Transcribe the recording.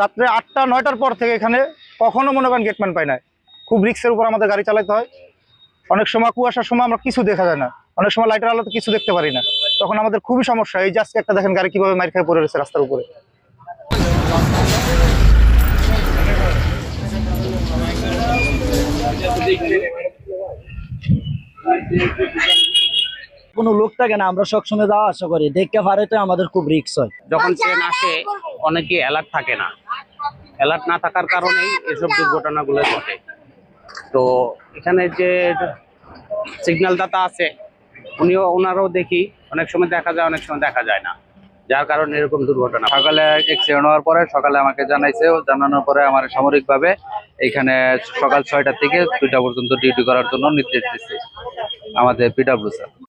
রাত্রে আটটা, নয়টার পর থেকে এখানে কখনো মনে করেন গেটম্যান পাই না খুব রিক্সের উপর আমাদের গাড়ি চালাতে হয়। অনেক সময় কুয়াশার সময় আমরা কিছু দেখা যায় না। অনেক সময় লাইটের আলোতে কিছু দেখতে পারি না। তখন আমাদের খুবই সমস্যা। এই আজকে একটা দেখেন গাড়ি কীভাবে মাইর খেয়ে পড়ে রয়েছে রাস্তার উপরে। কোনো লোক থাকে না, আমরা সবসময় যাওয়া আসা করি। দেখতে পারে তো আমাদের খুব রিক্স হয়। যখন ট্রেন আসে, অনেকে অ্যালার্ট থাকে না। অ্যালার্ট না থাকার কারণেই এসব দুর্ঘটনাগুলো ঘটে। তো এখানে যে সিগন্যাল দাতা আছে, উনিও ওনারও দেখি, অনেক সময় দেখা যায়, অনেক সময় দেখা যায় না। যার কারণে এরকম দুর্ঘটনা। সকালে অ্যাক্সিডেন্ট হওয়ার পরে সকালে আমাকে জানাইছে জানানোর পরে আমার সামরিকভাবে এখানে সকাল ছয়টা থেকে দুইটা পর্যন্ত ডিউটি করার জন্য নির্দেশ দিচ্ছে আমাদের পিডাব্লিউ স্যার